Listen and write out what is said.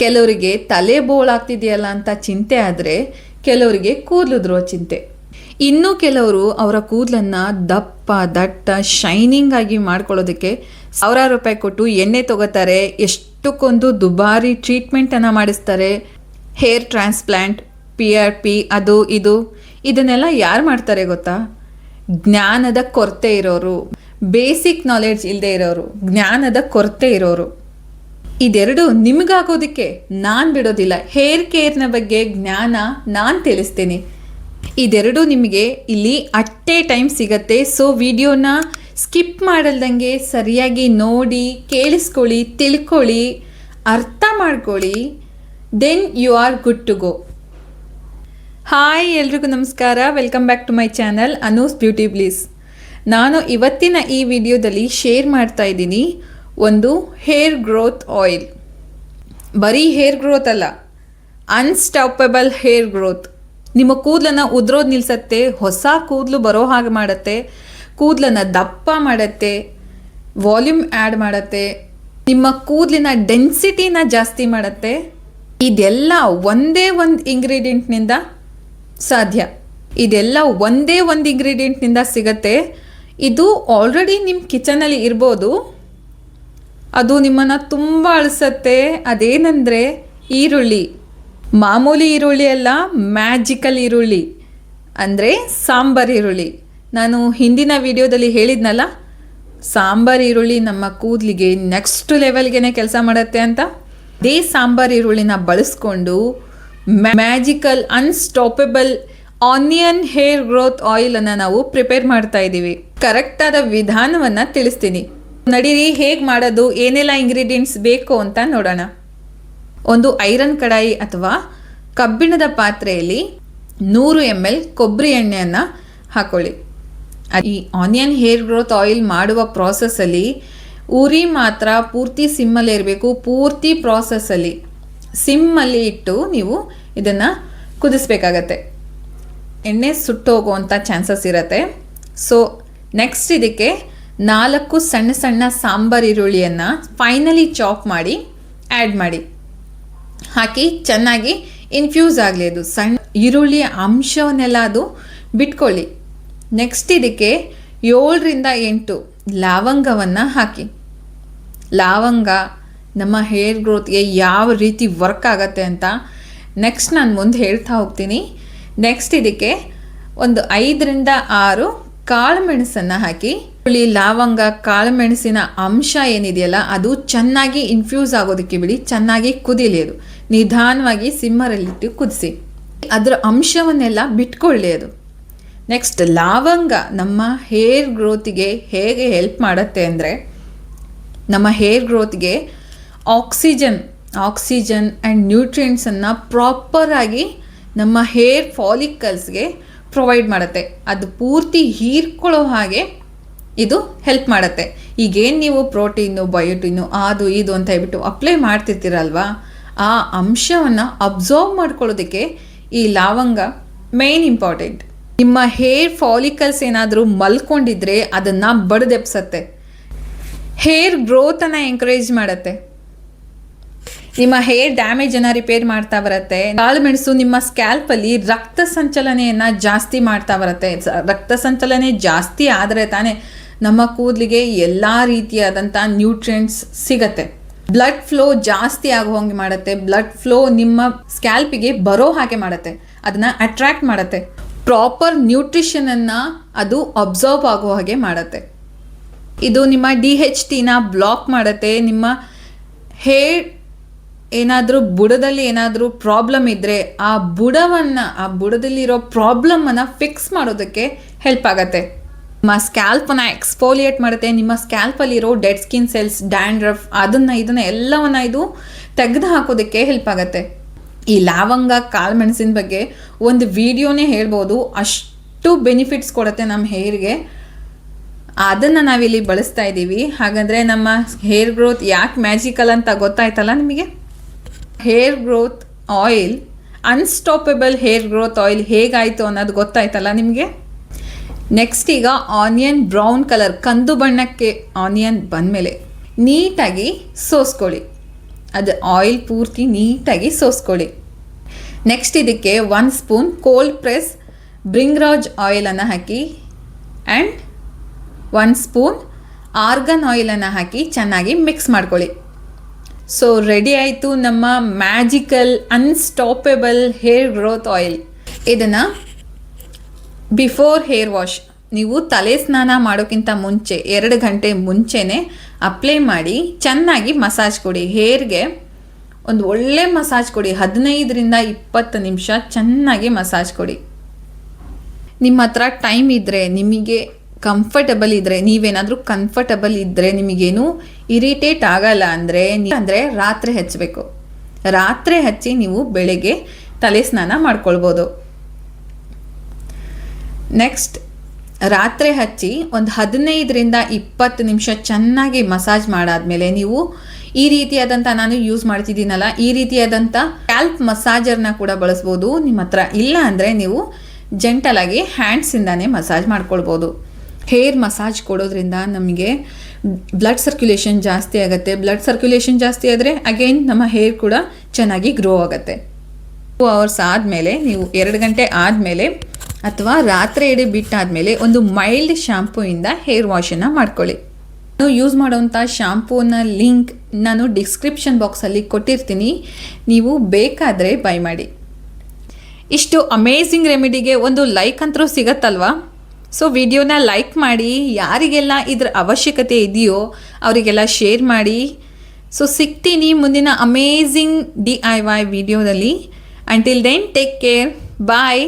ಕೆಲವರಿಗೆ ತಲೆ ಬೋಳಾಗ್ತಿದೆಯಲ್ಲ ಅಂತ ಚಿಂತೆ ಆದರೆ ಕೆಲವರಿಗೆ ಕೂದಲುದ್ರುವ ಚಿಂತೆ. ಇನ್ನು ಕೆಲವರು ಅವರ ಕೂದಲನ್ನು ದಪ್ಪ, ದಟ್ಟ ಶೈನಿಂಗ್ ಆಗಿ ಮಾಡ್ಕೊಳ್ಳೋದಕ್ಕೆ ಸಾವಿರಾರು ರೂಪಾಯಿ ಕೊಟ್ಟು ಎಣ್ಣೆ ತಗೋತಾರೆ, ಎಷ್ಟಕ್ಕೊಂದು ದುಬಾರಿ ಟ್ರೀಟ್ಮೆಂಟನ್ನು ಮಾಡಿಸ್ತಾರೆ. Hair transplant P R P ಅದು, ಇದು, ಇದನ್ನೆಲ್ಲ ಯಾರು ಮಾಡ್ತಾರೆ ಗೊತ್ತಾ? ಜ್ಞಾನದ ಕೊರತೆ ಇರೋರು. ಬೇಸಿಕ್ ನಾಲೆಡ್ಜ್ ಇಲ್ಲದೆ ಇರೋರು. ಜ್ಞಾನದ ಕೊರತೆ ಇರೋರು. ಇದೆರಡು ನಿಮಗಾಗೋದಕ್ಕೆ ನಾನು ಬಿಡೋದಿಲ್ಲ. ಹೇರ್ ಕೇರ್ನ ಬಗ್ಗೆ ಜ್ಞಾನ ನಾನು ತಿಳಿಸ್ತೇನೆ. ಇದೆರಡು ನಿಮಗೆ ಇಲ್ಲಿ ಅಟ್ಟೆ ಟೈಮ್ ಸಿಗತ್ತೆ. ಸೊ ವಿಡಿಯೋನ ಸ್ಕಿಪ್ ಮಾಡಲ್ದಂಗೆ ಸರಿಯಾಗಿ ನೋಡಿ, ಕೇಳಿಸ್ಕೊಳ್ಳಿ, ತಿಳ್ಕೊಳ್ಳಿ, ಅರ್ಥ ಮಾಡ್ಕೊಳ್ಳಿ. Then you are good to go hi ಎಲ್ರಿಗೂ ನಮಸ್ಕಾರ. Welcome back to my channel Anu's beauty please ನಾನು ಇವತ್ತಿನ ಈ ವಿಡಿಯೋದಲ್ಲಿ ಶೇರ್ ಮಾಡ್ತಾ ಇದ್ದೀನಿ. ಒಂದು ಹೇರ್ ಗ್ರೋತ್ ಆಯಿಲ್ ಬರೀ ಹೇರ್ ಗ್ರೋತ್ ಅಲ್ಲ ಅನ್ಸ್ಟಾಪಬಲ್ ಹೇರ್ ಗ್ರೋತ್ ನಿಮ್ಮ ಕೂದಲನ್ನು ಉದ್ರೋದು ನಿಲ್ಸತ್ತೆ, ಹೊಸ ಕೂದಲು ಬರೋ ಹಾಗೆ ಮಾಡುತ್ತೆ, ಕೂದಲನ್ನು ದಪ್ಪ ಮಾಡುತ್ತೆ ವಾಲ್ಯೂಮ್ ಆ್ಯಡ್ ಮಾಡುತ್ತೆ, ನಿಮ್ಮ ಕೂದಲಿನ ಡೆನ್ಸಿಟಿನ ಜಾಸ್ತಿ ಮಾಡುತ್ತೆ. ಇದೆಲ್ಲ ಒಂದೇ ಒಂದು ಇಂಗ್ರೀಡಿಯೆಂಟ್ನಿಂದ ಸಾಧ್ಯ. ಇದೆಲ್ಲ ಒಂದೇ ಒಂದು ಇಂಗ್ರೀಡಿಯೆಂಟ್ನಿಂದ ಸಿಗತ್ತೆ. ಇದು ಆಲ್ರೆಡಿ ನಿಮ್ಮ ಕಿಚನಲ್ಲಿ ಇರ್ಬೋದು. ಅದು ನಿಮ್ಮನ್ನು ತುಂಬ ಅಳಿಸತ್ತೆ. ಅದೇನೆಂದರೆ ಈರುಳ್ಳಿ. ಮಾಮೂಲಿ ಈರುಳ್ಳಿ ಅಲ್ಲ ಮ್ಯಾಜಿಕಲ್ ಈರುಳ್ಳಿ. ಅಂದರೆ ಸಾಂಬಾರ್ ಈರುಳ್ಳಿ. ನಾನು ಹಿಂದಿನ ವಿಡಿಯೋದಲ್ಲಿ ಹೇಳಿದ್ನಲ್ಲ, ಸಾಂಬಾರ್ ಈರುಳ್ಳಿ ನಮ್ಮ ಕೂದಲಿಗೆ ನೆಕ್ಸ್ಟ್ ಲೆವೆಲ್ಗೆ ಕೆಲಸ ಮಾಡುತ್ತೆ ಅಂತ. ಅದೇ ಸಾಂಬಾರ್ ಈರುಳ್ಳಿನ ಬಳಸ್ಕೊಂಡು magical unstoppable onion hair growth ಆಯಿಲನ್ನು ನಾವು ಪ್ರಿಪೇರ್ ಮಾಡ್ತಾ ಇದ್ದೀವಿ ಕರೆಕ್ಟಾದ ವಿಧಾನವನ್ನು ತಿಳಿಸ್ತೀನಿ. ನಡೀರಿ, ಹೇಗೆ ಮಾಡೋದು, ಏನೆಲ್ಲ ಇಂಗ್ರೀಡಿಯೆಂಟ್ಸ್ ಬೇಕು ಅಂತ ನೋಡೋಣ. ಒಂದು ಐರನ್ ಕಡಾಯಿ ಅಥವಾ ಕಬ್ಬಿಣದ ಪಾತ್ರೆಯಲ್ಲಿ ನೂರು ಎಂ ಎಲ್ ಕೊಬ್ಬರಿ ಎಣ್ಣೆಯನ್ನು ಹಾಕೊಳ್ಳಿ. ಈ ಆನಿಯನ್ ಹೇರ್ ಗ್ರೋತ್ ಆಯಿಲ್ ಮಾಡುವ ಪ್ರಾಸೆಸ್ಸಲ್ಲಿ ಉರಿ ಮಾತ್ರ ಪೂರ್ತಿ ಸಿಮ್ಮಲ್ಲಿ ಇರಬೇಕು, ಪೂರ್ತಿ ಪ್ರಾಸೆಸ್ಸಲ್ಲಿ ಸಿಮ್ಮಲ್ಲಿ ಇಟ್ಟು ನೀವು ಇದನ್ನು ಕುದಿಸ್ಬೇಕಾಗತ್ತೆ. ಎಣ್ಣೆ ಸುಟ್ಟೋಗುವಂಥ ಚಾನ್ಸಸ್ ಇರುತ್ತೆ. ಸೊ ನೆಕ್ಸ್ಟ್ ಇದಕ್ಕೆ ನಾಲ್ಕು ಸಣ್ಣ ಸಣ್ಣ ಸಾಂಬಾರ್ ಈರುಳ್ಳಿಯನ್ನು ಫೈನಲಿ ಚಾಪ್ ಮಾಡಿ ಆ್ಯಡ್ ಮಾಡಿ. ಹಾಕಿ ಚೆನ್ನಾಗಿ ಇನ್ಫ್ಯೂಸ್ ಆಗಲಿ ಅದು. ಸಣ್ಣ ಈರುಳ್ಳಿಯ ಅಂಶವನ್ನೆಲ್ಲ ಅದು ಬಿಟ್ಕೊಳ್ಳಿ. ನೆಕ್ಸ್ಟ್ ಇದಕ್ಕೆ ಏಳರಿಂದ ಎಂಟು ಲವಂಗವನ್ನು ಹಾಕಿ. ಲವಂಗ ನಮ್ಮ ಹೇರ್ ಗ್ರೋತ್ಗೆ ಯಾವ ರೀತಿ ವರ್ಕ್ ಆಗತ್ತೆ ಅಂತ ನೆಕ್ಸ್ಟ್ ನಾನು ಮುಂದೆ ಹೇಳ್ತಾ ಹೋಗ್ತೀನಿ. ನೆಕ್ಸ್ಟ್ ಇದಕ್ಕೆ ಒಂದು ಐದರಿಂದ ಆರು ಕಾಳು ಮೆಣಸನ್ನು ಹಾಕಿ, ಹುಳಿ, ಲವಂಗ ಕಾಳು ಮೆಣಸಿನ ಅಂಶ ಏನಿದೆಯಲ್ಲ, ಅದು ಚೆನ್ನಾಗಿ ಇನ್ಫ್ಯೂಸ್ ಆಗೋದಕ್ಕೆ ಬಿಡಿ, ಚೆನ್ನಾಗಿ ಕುದಿಲಿ ಅದು. ನಿಧಾನವಾಗಿ ಸಿಮ್ಮರಲ್ಲಿಟ್ಟು ಕುದಿಸಿ. ಅದರ ಅಂಶವನ್ನೆಲ್ಲ ಬಿಟ್ಕೊಳ್ಳಿ ಅದು. ನೆಕ್ಸ್ಟ್ ಲವಂಗ ನಮ್ಮ ಹೇರ್ ಗ್ರೋತಿಗೆ ಹೇಗೆ ಹೆಲ್ಪ್ ಮಾಡುತ್ತೆ ಅಂದರೆ, ನಮ್ಮ ಹೇರ್ ಗ್ರೋತ್ಗೆ ಆಕ್ಸಿಜನ್ ಆಕ್ಸಿಜನ್ ಆ್ಯಂಡ್ ನ್ಯೂಟ್ರಿಯೆಂಟ್ಸನ್ನು ಪ್ರಾಪರಾಗಿ ನಮ್ಮ ಹೇರ್ ಫಾಲಿಕಲ್ಸ್ಗೆ ಪ್ರೊವೈಡ್ ಮಾಡುತ್ತೆ. ಅದು ಪೂರ್ತಿ ಹೀರ್ಕೊಳ್ಳೋ ಹಾಗೆ ಇದು ಹೆಲ್ಪ್ ಮಾಡುತ್ತೆ. ಈಗೇನು ನೀವು ಪ್ರೋಟೀನು ಬಯೋಟೀನು ಅದು, ಇದು ಅಂತ ಹೇಳ್ಬಿಟ್ಟು ಅಪ್ಲೈ ಮಾಡ್ತಿರ್ತೀರಲ್ವಾ, ಆ ಅಂಶವನ್ನು ಅಬ್ಸರ್ವ್ ಮಾಡ್ಕೊಳ್ಳೋದಕ್ಕೆ ಈ ಲವಂಗ ಮೇನ್ ಇಂಪಾರ್ಟೆಂಟ್ ನಿಮ್ಮ ಹೇರ್ ಫಾಲಿಕಲ್ಸ್ ಏನಾದರೂ ಮಲ್ಕೊಂಡಿದ್ರೆ ಅದನ್ನು ಬಡ್ದೆಪ್ಸತ್ತೆ. ಹೇರ್ ಗ್ರೋತನ್ನು ಎಂಕರೇಜ್ ಮಾಡುತ್ತೆ. ನಿಮ್ಮ ಹೇರ್ ಡ್ಯಾಮೇಜ್ ಅನ್ನ ರಿಪೇರ್ ಮಾಡ್ತಾ ಬರುತ್ತೆ. ಕಾಳುಮೆಣಸು ನಿಮ್ಮ ಸ್ಕ್ಯಾಲ್ಪಲ್ಲಿ ರಕ್ತ ಸಂಚಲನೆಯನ್ನ ಜಾಸ್ತಿ ಮಾಡ್ತಾ ಬರುತ್ತೆ. ರಕ್ತ ಸಂಚಲನೆ ಜಾಸ್ತಿ ಆದರೆ ತಾನೇ ನಮ್ಮ ಕೂದಲಿಗೆ ಎಲ್ಲ ರೀತಿಯಾದಂಥ ನ್ಯೂಟ್ರಿಯೆಂಟ್ಸ್ ಸಿಗತ್ತೆ. ಬ್ಲಡ್ ಫ್ಲೋ ಜಾಸ್ತಿ ಆಗೋ ಹಾಗೆ ಮಾಡುತ್ತೆ. ಬ್ಲಡ್ ಫ್ಲೋ ನಿಮ್ಮ ಸ್ಕ್ಯಾಲ್ಪಿಗೆ ಬರೋ ಹಾಗೆ ಮಾಡುತ್ತೆ. ಅದನ್ನ ಅಟ್ರಾಕ್ಟ್ ಮಾಡುತ್ತೆ. ಪ್ರಾಪರ್ ನ್ಯೂಟ್ರಿಷನನ್ನು ಅದು ಅಬ್ಸರ್ವ್ ಆಗೋ ಹಾಗೆ ಮಾಡುತ್ತೆ. ಇದು ನಿಮ್ಮ ಡಿ ಹೆಚ್ ಟಿನ ಬ್ಲಾಕ್ ಮಾಡುತ್ತೆ. ನಿಮ್ಮ ಹೇರ್ ಏನಾದರೂ ಬುಡದಲ್ಲಿ ಏನಾದರೂ ಪ್ರಾಬ್ಲಮ್ ಇದ್ದರೆ ಆ ಬುಡವನ್ನು, ಆ ಬುಡದಲ್ಲಿರೋ ಪ್ರಾಬ್ಲಮನ್ನು ಫಿಕ್ಸ್ ಮಾಡೋದಕ್ಕೆ ಹೆಲ್ಪ್ ಆಗುತ್ತೆ. ನಿಮ್ಮ ಸ್ಕ್ಯಾಲ್ಪನ್ನು ಎಕ್ಸ್ಪೋಲಿಯೇಟ್ ಮಾಡುತ್ತೆ. ನಿಮ್ಮ ಸ್ಕ್ಯಾಲ್ಪಲ್ಲಿರೋ ಡೆಡ್ ಸ್ಕಿನ್ ಸೆಲ್ಸ್ ಡ್ಯಾಂಡ್ರಫ್ ಅದನ್ನು, ಇದನ್ನು ಎಲ್ಲವನ್ನು ಇದು ತೆಗೆದು ಹಾಕೋದಕ್ಕೆ ಹೆಲ್ಪ್ ಆಗುತ್ತೆ. ಈ ಲಾವಂಗ ಕಾಳುಮೆಣಸಿನ ಬಗ್ಗೆ ಒಂದು ವಿಡಿಯೋನೇ ಹೇಳ್ಬೋದು. ಅಷ್ಟು ಬೆನಿಫಿಟ್ಸ್ ಕೊಡುತ್ತೆ ನಮ್ಮ ಹೇರ್ಗೆ ಅದನ್ನು ನಾವಿಲ್ಲಿ ಬಳಸ್ತಾ ಇದ್ದೀವಿ. ಹಾಗಂದರೆ ನಮ್ಮ ಹೇರ್ ಗ್ರೋತ್ ಯಾಕೆ ಮ್ಯಾಜಿಕಲ್ ಅಂತ ಗೊತ್ತಾಯ್ತಲ್ಲ ನಿಮಗೆ? Hair growth oil unstoppable hair growth oil ಹೇಗಾಯಿತು ಅನ್ನೋದು ಗೊತ್ತಾಯ್ತಲ್ಲ ನಿಮಗೆ? ನೆಕ್ಸ್ಟ್ ಈಗ ಆನಿಯನ್ ಬ್ರೌನ್ ಕಲರ್ ಕಂದು ಬಣ್ಣಕ್ಕೆ ಆನಿಯನ್ ಬಂದಮೇಲೆ ನೀಟಾಗಿ ಸೋಸ್ಕೊಳ್ಳಿ. ಅದು ಆಯಿಲ್ ಪೂರ್ತಿ ನೀಟಾಗಿ ಸೋಸ್ಕೊಳ್ಳಿ. ನೆಕ್ಸ್ಟ್ ಇದಕ್ಕೆ one spoon cold press bhringraj ಆಯಿಲನ್ನು ಹಾಕಿ ಆ್ಯಂಡ್ ಒನ್ ಸ್ಪೂನ್ ಆರ್ಗನ್ ಆಯಿಲನ್ನು ಹಾಕಿ ಚೆನ್ನಾಗಿ ಮಿಕ್ಸ್ ಮಾಡ್ಕೊಳ್ಳಿ. ಸೊ ರೆಡಿ ಆಯಿತು ನಮ್ಮ magical unstoppable hair growth oil ಇದನ್ನು ಬಿಫೋರ್ ಹೇರ್ ವಾಶ್ ನೀವು ತಲೆ ಸ್ನಾನ ಮಾಡೋಕ್ಕಿಂತ ಮುಂಚೆ, ಎರಡು ಗಂಟೆ ಮುಂಚೆನೇ ಅಪ್ಲೈ ಮಾಡಿ, ಚೆನ್ನಾಗಿ ಮಸಾಜ್ ಕೊಡಿ. ಹೇರ್ಗೆ ಒಂದು ಒಳ್ಳೆ ಮಸಾಜ್ ಕೊಡಿ. ಹದಿನೈದರಿಂದ ಇಪ್ಪತ್ತು ನಿಮಿಷ ಚೆನ್ನಾಗಿ ಮಸಾಜ್ ಕೊಡಿ. ನಿಮ್ಮ ಹತ್ರ ಟೈಮ್ ಇದ್ದರೆ ನಿಮಗೆ ಕಂಫರ್ಟಬಲ್ ಇದ್ದರೆ ನೀವೇನಾದರೂ ಕಂಫರ್ಟಬಲ್ ಇದ್ದರೆ ನಿಮಗೇನು ಇರಿಟೇಟ್ ಆಗಲ್ಲ ಅಂದರೆ ಅಂದರೆ ರಾತ್ರಿ ಹಚ್ಚಬೇಕು ರಾತ್ರಿ ಹಚ್ಚಿ ನೀವು ಬೆಳಗ್ಗೆ ತಲೆ ಸ್ನಾನ ಮಾಡ್ಕೊಳ್ಬೋದು. ನೆಕ್ಸ್ಟ್ ರಾತ್ರಿ ಹಚ್ಚಿ ಒಂದು ಹದಿನೈದರಿಂದ ಇಪ್ಪತ್ತು ನಿಮಿಷ ಚೆನ್ನಾಗಿ ಮಸಾಜ್ ಮಾಡಾದ್ಮೇಲೆ ನೀವು ಈ ರೀತಿಯಾದಂಥ ನಾನು ಯೂಸ್ ಮಾಡ್ತಿದ್ದೀನಲ್ಲ, ಈ ರೀತಿಯಾದಂಥ ಕ್ಯಾಲ್ಪ್ ಮಸಾಜರ್ನ ಕೂಡ ಬಳಸ್ಬೋದು. ನಿಮ್ಮ ಹತ್ರ ಇಲ್ಲ ಅಂದರೆ ನೀವು ಜೆಂಟಲಾಗಿ ಹ್ಯಾಂಡ್ಸಿಂದಾನೇ ಮಸಾಜ್ ಮಾಡ್ಕೊಳ್ಬೋದು. ಹೇರ್ ಮಸಾಜ್ ಕೊಡೋದ್ರಿಂದ ನಮಗೆ ಬ್ಲಡ್ ಸರ್ಕ್ಯುಲೇಷನ್ ಜಾಸ್ತಿ ಆಗುತ್ತೆ. ಬ್ಲಡ್ ಸರ್ಕ್ಯುಲೇಷನ್ ಜಾಸ್ತಿ ಆದರೆ ಅಗೈನ್ ನಮ್ಮ ಹೇರ್ ಕೂಡ ಚೆನ್ನಾಗಿ ಗ್ರೋ ಆಗುತ್ತೆ. ಟೂ ಅವರ್ಸ್ ಆದಮೇಲೆ, ನೀವು ಎರಡು ಗಂಟೆ ಆದಮೇಲೆ ಅಥವಾ ರಾತ್ರಿ ಎಡೆ ಬಿಟ್ಟಾದಮೇಲೆ ಒಂದು ಮೈಲ್ಡ್ ಶ್ಯಾಂಪೂಯಿಂದ ಹೇರ್ ವಾಶನ್ನು ಮಾಡ್ಕೊಳ್ಳಿ. ನಾನು ಯೂಸ್ ಮಾಡೋವಂಥ ಶ್ಯಾಂಪೂನ ಲಿಂಕ್ ನಾನು ಡಿಸ್ಕ್ರಿಪ್ಷನ್ ಬಾಕ್ಸಲ್ಲಿ ಕೊಟ್ಟಿರ್ತೀನಿ. ನೀವು ಬೇಕಾದರೆ ಬೈ ಮಾಡಿ. ಇಷ್ಟು ಅಮೇಝಿಂಗ್ ರೆಮಿಡಿಗೆ ಒಂದು ಲೈಕ್ ಅಂತರೂ ಸಿಗತ್ತಲ್ವಾ? ಸೊ ವಿಡಿಯೋನ ಲೈಕ್ ಮಾಡಿ, ಯಾರಿಗೆಲ್ಲ ಇದ್ರ ಅವಶ್ಯಕತೆ ಇದೆಯೋ ಅವರಿಗೆಲ್ಲ ಶೇರ್ ಮಾಡಿ. ಸೊ ಸಿಗ್ತೀನಿ ಮುಂದಿನ ಅಮೇಝಿಂಗ್ ಡಿ ಐ ವೈ ವಿಡಿಯೋದಲ್ಲಿ until then take care bye